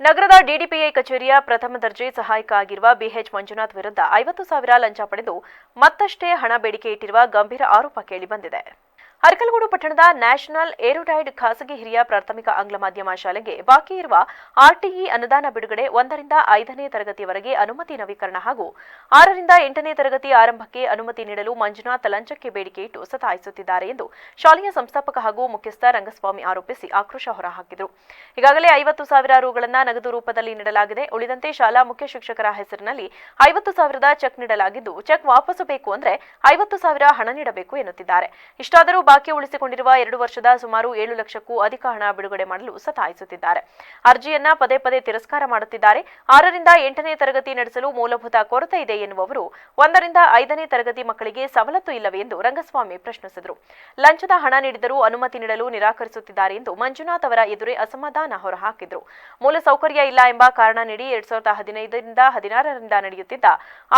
ನಗರದ ಡಿಡಿಪಿಐ ಕಚೇರಿಯ ಪ್ರಥಮ ದರ್ಜೆ ಸಹಾಯಕ ಆಗಿರುವ ಬಿಎಚ್ ಮಂಜುನಾಥ್ ವಿರುದ್ಧ ಐವತ್ತು ಸಾವಿರ ಲಂಚ ಪಡೆದು ಮತ್ತಷ್ಟೇ ಹಣ ಬೇಡಿಕೆ ಇಟ್ಟಿರುವ ಗಂಭೀರ ಆರೋಪ ಕೇಳಿಬಂದಿದೆ ಅರಕಲಗೂಡು ಪಟ್ಟಣದ ನ್ಯಾಷನಲ್ ಏರೋಟೈಡ್ ಖಾಸಗಿ ಹಿರಿಯ ಪ್ರಾಥಮಿಕ ಆಂಗ್ಲ ಮಾಧ್ಯಮ ಶಾಲೆಗೆ ಬಾಕಿ ಇರುವ ಆರ್ಟಿಇ ಅನುದಾನ ಬಿಡುಗಡೆ ಒಂದರಿಂದ ಐದನೇ ತರಗತಿಯವರೆಗೆ ಅನುಮತಿ ನವೀಕರಣ ಹಾಗೂ ಆರರಿಂದ ಎಂಟನೇ ತರಗತಿ ಆರಂಭಕ್ಕೆ ಅನುಮತಿ ನೀಡಲು ಮಂಜುನಾಥ್ ಲಂಚಕ್ಕೆ ಬೇಡಿಕೆ ಇಟ್ಟು ಸತಾಯಿಸುತ್ತಿದ್ದಾರೆ ಎಂದು ಶಾಲೆಯ ಸಂಸ್ಥಾಪಕ ಹಾಗೂ ಮುಖ್ಯಸ್ಥ ರಂಗಸ್ವಾಮಿ ಆರೋಪಿಸಿ ಆಕ್ರೋಶ ಹೊರಹಾಕಿದರು. ಈಗಾಗಲೇ ಐವತ್ತು ಸಾವಿರ ರುಗಳನ್ನು ನಗದು ರೂಪದಲ್ಲಿ ನೀಡಲಾಗಿದೆ. ಉಳಿದಂತೆ ಶಾಲಾ ಮುಖ್ಯ ಶಿಕ್ಷಕರ ಹೆಸರಿನಲ್ಲಿ ಐವತ್ತು ಸಾವಿರದ ಚೆಕ್ ನೀಡಲಾಗಿದ್ದು, ಚೆಕ್ ವಾಪಸ್ಸು ಬೇಕು ಅಂದ್ರೆ ಐವತ್ತು ಸಾವಿರ ಹಣ ನೀಡಬೇಕು ಎನ್ನುತ್ತಿದ್ದಾರೆ. ಇಷ್ಟಾದರೂ ಬಾಕಿ ಉಳಿಸಿಕೊಂಡಿರುವ ಎರಡು ವರ್ಷದ ಸುಮಾರು ಏಳು ಲಕ್ಷಕ್ಕೂ ಅಧಿಕ ಹಣ ಬಿಡುಗಡೆ ಮಾಡಲು ಸತಾಯಿಸುತ್ತಿದ್ದಾರೆ. ಅರ್ಜಿಯನ್ನ ಪದೇ ಪದೇ ತಿರಸ್ಕಾರ ಮಾಡುತ್ತಿದ್ದಾರೆ. ಆರರಿಂದ ಎಂಟನೇ ತರಗತಿ ನಡೆಸಲು ಮೂಲಭೂತ ಕೊರತೆ ಇದೆ ಎನ್ನುವವರು ಒಂದರಿಂದ ಐದನೇ ತರಗತಿ ಮಕ್ಕಳಿಗೆ ಸವಲತ್ತು ಇಲ್ಲವೇ ಎಂದು ರಂಗಸ್ವಾಮಿ ಪ್ರಶ್ನಿಸಿದರು. ಲಂಚದ ಹಣ ನೀಡಿದರೂ ಅನುಮತಿ ನೀಡಲು ನಿರಾಕರಿಸುತ್ತಿದ್ದಾರೆ ಎಂದು ಮಂಜುನಾಥ್ ಅವರ ಎದುರೇ ಅಸಮಾಧಾನ ಹೊರಹಾಕಿದರು. ಮೂಲ ಸೌಕರ್ಯ ಇಲ್ಲ ಎಂಬ ಕಾರಣ ನೀಡಿ ಎರಡ್ ಸಾವಿರದ ಹದಿನೈದರಿಂದ ಹದಿನಾರರಿಂದ ನಡೆಯುತ್ತಿದ್ದ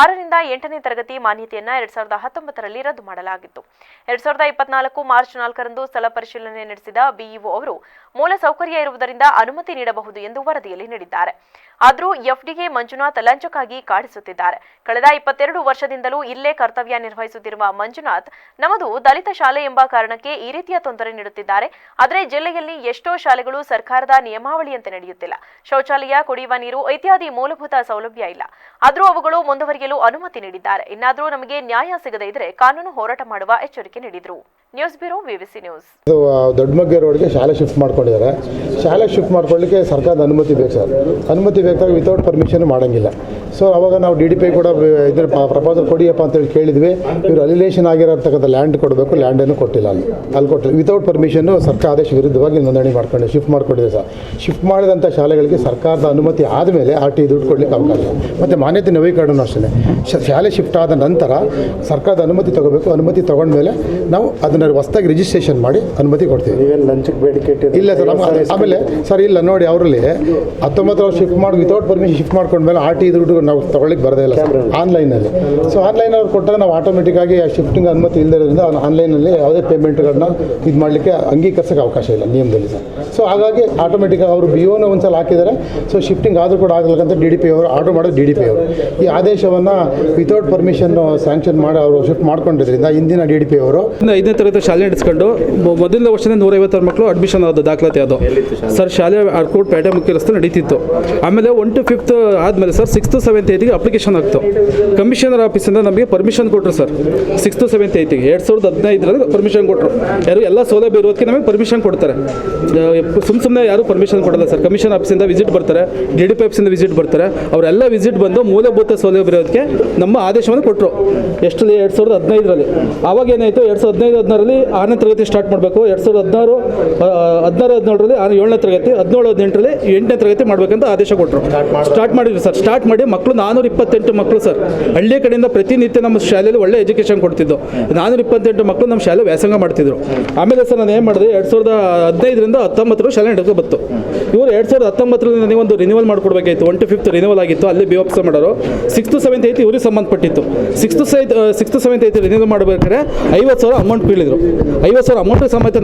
ಆರರಿಂದ ಎಂಟನೇ ತರಗತಿ ಮಾನ್ಯತೆಯನ್ನ ಎರಡ್ ಸಾವಿರದ ಹತ್ತೊಂಬತ್ತರಲ್ಲಿ ರದ್ದು ಮಾಡಲಾಗಿತ್ತು. ಎರಡ್ ಸಾವಿರದ ಇಪ್ಪತ್ನಾಲ್ಕು ಮಾರ್ಚ್ ನಾಲ್ಕರಂದು ಸ್ಥಳ ಪರಿಶೀಲನೆ ನಡೆಸಿದ ಬಿಇಒ ಅವರು ಮೂಲಸೌಕರ್ಯ ಇರುವುದರಿಂದ ಅನುಮತಿ ನೀಡಬಹುದು ಎಂದು ವರದಿಯಲ್ಲಿ ನೀಡಿದ್ದಾರೆ. ಆದರೂ ಎಫ್ಡಿಗೆ ಮಂಜುನಾಥ್ ಲಂಚಕ್ಕಾಗಿ ಕಾಡಿಸುತ್ತಿದ್ದಾರೆ. ಕಳೆದ ಇಪ್ಪತ್ತೆರಡು ವರ್ಷದಿಂದಲೂ ಇಲ್ಲೇ ಕರ್ತವ್ಯ ನಿರ್ವಹಿಸುತ್ತಿರುವ ಮಂಜುನಾಥ್ ನಮ್ಮದು ದಲಿತ ಶಾಲೆ ಎಂಬ ಕಾರಣಕ್ಕೆ ಈ ರೀತಿಯ ತೊಂದರೆ ನೀಡುತ್ತಿದ್ದಾರೆ. ಆದರೆ ಜಿಲ್ಲೆಯಲ್ಲಿ ಎಷ್ಟೋ ಶಾಲೆಗಳು ಸರ್ಕಾರದ ನಿಯಮಾವಳಿಯಂತೆ ನಡೆಯುತ್ತಿಲ್ಲ. ಶೌಚಾಲಯ, ಕುಡಿಯುವ ನೀರು ಇತ್ಯಾದಿ ಮೂಲಭೂತ ಸೌಲಭ್ಯ ಇಲ್ಲ. ಆದರೂ ಅವುಗಳು ಮುಂದುವರಿಯಲು ಅನುಮತಿ ನೀಡಿದ್ದಾರೆ. ಇನ್ನಾದರೂ ನಮಗೆ ನ್ಯಾಯ ಸಿಗದೇ ಇದ್ರೆ ಕಾನೂನು ಹೋರಾಟ ಮಾಡುವ ಎಚ್ಚರಿಕೆ ನೀಡಿದರು. News bureau VVC news. ದೊಡ್ಡಮಗ್ಗೆ ರೋಡ್ಗೆ ಶಾಲೆ ಶಿಫ್ಟ್ ಮಾಡ್ಕೊಂಡಿದ್ದಾರೆ. ಶಾಲೆ ಶಿಫ್ಟ್ ಮಾಡ್ಕೊಳ್ಳಿಕ್ಕೆ ಸರ್ಕಾರದ ಅನುಮತಿ ಬೇಕು ಸರ್. ಅನುಮತಿ ಬೇಕಾದ್ರೆ ವಿತೌಟ್ ಪರ್ಮಿಷನ್ ಮಾಡೋಂಗಿಲ್ಲ. ಸೊ ಅವಾಗ ನಾವು ಡಿ ಡಿ ಪಿ ಕೂಡ ಇದ್ರ ಪ್ರಪೋಸಲ್ ಕೊಡಿಯಪ್ಪ ಅಂತೇಳಿ ಕೇಳಿದ್ವಿ. ಇವರು ಅಲಿಲೇಷನ್ ಆಗಿರತಕ್ಕಂಥ ಲ್ಯಾಂಡ್ ಕೊಡಬೇಕು ಲ್ಯಾಂಡನ್ನು ಕೊಟ್ಟಿಲ್ಲ ಅಲ್ಲಿ. ಅಲ್ಲಿ ಕೊಟ್ಟಿಲ್ಲ ವಿತೌಟ್ ಪರ್ಮಿಷನ್ನು ಸರ್ಕಾರ ಆದೇಶ ವಿರುದ್ಧವಾಗಿ ನೋಂದಣಿ ಮಾಡ್ಕೊಂಡು ಶಿಫ್ಟ್ ಮಾಡಿಕೊಂಡಿದೆ ಸರ್. ಶಿಫ್ಟ್ ಮಾಡಿದಂಥ ಶಾಲೆಗಳಿಗೆ ಸರ್ಕಾರದ ಅನುಮತಿ ಆದಮೇಲೆ ಆರ್ ಟಿ ದುಡ್ಡು ಕೊಡಲಿಕ್ಕೆ ಅವಕಾಶ ಮತ್ತು ಮಾನ್ಯತೆ ನವೀಕರಣನೂ ಅಷ್ಟೇ ಶಾಲೆ ಶಿಫ್ಟ್ ಆದ ನಂತರ ಸರ್ಕಾರದ ಅನುಮತಿ ತಗೋಬೇಕು. ಅನುಮತಿ ತಗೊಂಡ್ಮೇಲೆ ನಾವು ಅದನ್ನು ಹೊಸ್ದಾಗಿ ರಿಜಿಸ್ಟ್ರೇಷನ್ ಮಾಡಿ ಅನುಮತಿ ಕೊಡ್ತೀವಿ. ಲಂಚಕ್ಕೆ ಬೇಡಿಕೆ ಇಲ್ಲ ಸರ್ ಆಮೇಲೆ ಸರ್ ಇಲ್ಲ ನೋಡಿ ಅವರಲ್ಲಿ ಹತ್ತೊಂಬತ್ತು ವರ್ಷ ಶಿಫ್ಟ್ ಮಾಡಿ ವಿತೌಟ್ ಪರ್ಮಿಷನ್ ಶಿಫ್ಟ್ ಮಾಡ್ಕೊಂಡ್ಮೇಲೆ ಆರ್ ಟಿ ದುಡ್ಡು ನಾವು ತಗೊಳ್ಳಿಕ್ಕೆ ಬರದೇ ಇಲ್ಲ ಆನ್ಲೈನಲ್ಲಿ. ಸೊ ಆನ್ಲೈನ್ ಅವ್ರು ಕೊಟ್ಟಾಗ ನಾವು ಆಟೋಮೆಟಿಕ್ ಆಗಿ ಶಿಫ್ಟಿಂಗ್ ಅನುಮತಿ ಇಲ್ಲದಿರೋದ್ರಿಂದ ಆನ್ಲೈನಲ್ಲಿ ಯಾವುದೇ ಪೇಮೆಂಟ್ಗಳನ್ನ ಇದು ಮಾಡಲಿಕ್ಕೆ ಅಂಗೀಕರಿಸೋಕ್ಕೆ ಅವಕಾಶ ಇಲ್ಲ ನಿಯಮದಲ್ಲಿ ಸರ್. ಸೊ ಹಾಗಾಗಿ ಆಟೋಮೆಟಿಕ್ ಅವರು ಬಿ ಓನ ಒಂದ್ಸಲ ಹಾಕಿದ್ದಾರೆ. ಸೊ ಶಿಫ್ಟಿಂಗ್ ಆದರೂ ಕೂಡ ಆಗಲಿಕ್ಕಂತ ಡಿ ಡಿ ಪಿ ಅವರು ಆರ್ಡರ್ ಮಾಡೋದು ಡಿ ಡಿ ಪಿ ಅವರು. ಈ ಆದೇಶವನ್ನು ವಿತೌಟ್ ಪರ್ಮಿಷನ್ ಸ್ಯಾಂಕ್ಷನ್ ಮಾಡಿ ಅವರು ಶಿಫ್ಟ್ ಮಾಡ್ಕೊಂಡಿದ್ರಿಂದ ಇಂದಿನ ಡಿ ಡಿ ಪಿ ಅವರು. ಇನ್ನು ಐದನೇ ತರಗತಿ ಶಾಲೆ ನಡೆಸ್ಕೊಂಡು ಮೊದಲನೇ ವರ್ಷದಿಂದ ನೂರೈವತ್ತಾರು ಮಕ್ಕಳು ಅಡ್ಮಿಷನ್ ಆದ ದಾಖಲಾತಿ ಅದು. ಸರ್ ಶಾಲೆ? ಅರ್ಕೋಟ್ ಪೇಟೆ ಮುಖ್ಯ ರಸ್ತೆ ನಡೀತಿತ್ತು. ಆಮೇಲೆ ಒನ್ ಟು ಫಿಫ್ತ್ ಆದಮೇಲೆ ಸರ್ ಸಿಕ್ಸ್ತ್ ಸೆವೆಂತ್ ಏಯ್ತಿಗೆ ಅಪ್ಲಿಕೇಶನ್ ಆಗ್ತು ಕಮಿಷನರ್ ಆಫೀಸಿಂದ ನಮಗೆ ಪರ್ಮಿಷನ್ ಕೊಟ್ಟರು ಸರ್ ಸಿಕ್ಸ್ತ್ ಸೆವೆಂತ್ ಏಯ್ತಿಗೆ ಎರಡು ಸಾವಿರದ ಹದಿನೈದರಲ್ಲಿ ಪರ್ಮಿಷನ್ ಕೊಟ್ಟರು ಯಾರು ಎಲ್ಲ ಸೌಲಭ್ಯ ಇರೋದಕ್ಕೆ ನಮಗೆ ಪರ್ಮಿಷನ್ ಕೊಡ್ತಾರೆ. ಸುಮ್ಮ ಸುಮ್ಮನೆ ಯಾರು ಪರ್ಮಿಷನ್ ಕೊಡಲ್ಲ ಸರ್ ಕಮಿಷನ್ ಆಫೀಸಿಂದ ವಿಸಿಟ್ ಬರ್ತಾರೆ. ಡಿ ಡಿ ಪಿ ಆಫೀಸಿಂದ ವಿಸಿಟ್ ಬರ್ತಾರೆ. ಅವರೆಲ್ಲ ವಿಸಿಟ್ ಬಂದು ಮೂಲಭೂತ ಸೌಲಭ್ಯ ಇರೋದಕ್ಕೆ ನಮ್ಮ ಆದೇಶವನ್ನು ಕೊಟ್ಟರು ಎಷ್ಟರಲ್ಲಿ? ಎರಡು ಸಾವಿರದ ಹದಿನೈದರಲ್ಲಿ. ಆವಾಗ ಏನಾಯಿತು? ಎರಡು ಸಾವಿರದ ಹದಿನೈದು ಹದಿನಾರಲ್ಲಿ ಆರನೇ ತರಗತಿ ಸ್ಟಾರ್ಟ್ ಮಾಡಬೇಕು. ಎರಡು ಸಾವಿರದ ಹದಿನಾರು ಹದಿನಾರು ಹದಿನೇಳರಲ್ಲಿ ಆರು ಏಳನೇ ತರಗತಿ ಹದಿನೇಳು ಹದಿನೆಂಟರಲ್ಲಿ ಎಂಟನೇ ತರಗತಿ ಮಾಡಬೇಕಂತ ಆದೇಶ ಕೊಟ್ಟರು ಸ್ಟಾರ್ಟ್ ಮಾಡಿದ್ವಿ ಸರ್ ಸ್ಟಾರ್ಟ್ ಮಾಡಿ ಮಕ್ಕಳು ನಾನೂರ ಇಪ್ಪತ್ತೆಂಟು ಮಕ್ಕಳು ಸರ್. ಹಳ್ಳಿ ಕಡೆಯಿಂದ ಪ್ರತಿನಿತ್ಯ ನಮ್ಮ ಶಾಲೆಯಲ್ಲಿ ಒಳ್ಳೆ ಎಜುಕೇಷನ್ ಕೊಡ್ತಿದ್ದು. ನಾನೂರ ಇಪ್ಪತ್ತೆಂಟು ಮಕ್ಕಳು ನಮ್ಮ ಶಾಲೆ ವ್ಯಾಸಂಗ ಮಾಡ್ತಿದ್ರು. ಆಮೇಲೆ ಸರ್ ನಾನು ಏನು ಮಾಡಿದೆ, ಎರಡು ಸಾವಿರದ ಹದಿನೈದರಿಂದ ಹತ್ತೊಂಬತ್ತರ ಶಾಲೆ ನಡೆದು ಬಂತು ಇವರು ಎರಡು ಸಾವಿರದ ಹತ್ತೊಂಬತ್ತರಲ್ಲಿ ಒಂದು ರಿನಿವಲ್ ಮಾಡ್ಕೊಡ್ಬೇಕಾಗಿತ್ತು ಒನ್ ಟು ಫಿಫ್ತ್ ರಿನಿವಲ್ ಆಗಿತ್ತು, ಅಲ್ಲಿ ಬಿ ಆಫೀಸರ್ ಮಾಡೋರು. ಸಿಕ್ಸ್ತು ಸೆವೆಂತ್ ಐತಿ, ಇವ್ರಿಗೆ ಸಂಬಂಧಪಟ್ಟಿತ್ತು. ಸಿಕ್ಸ್ತು ಸೈತ್ ಸಿಕ್ಸ್ತ್ ಸೆವೆಂತ್ ಐತಿ ರಿನಿವಲ್ ಮಾಡಬೇಕಾದ್ರೆ ಐವತ್ತು ಸಾವಿರ ಅಮೌಂಟ್ ಬೀಳಿದ್ರು. ಐವತ್ತು ಸಾವಿರ ಅಮೌಂಟ್ ಸಮೇತ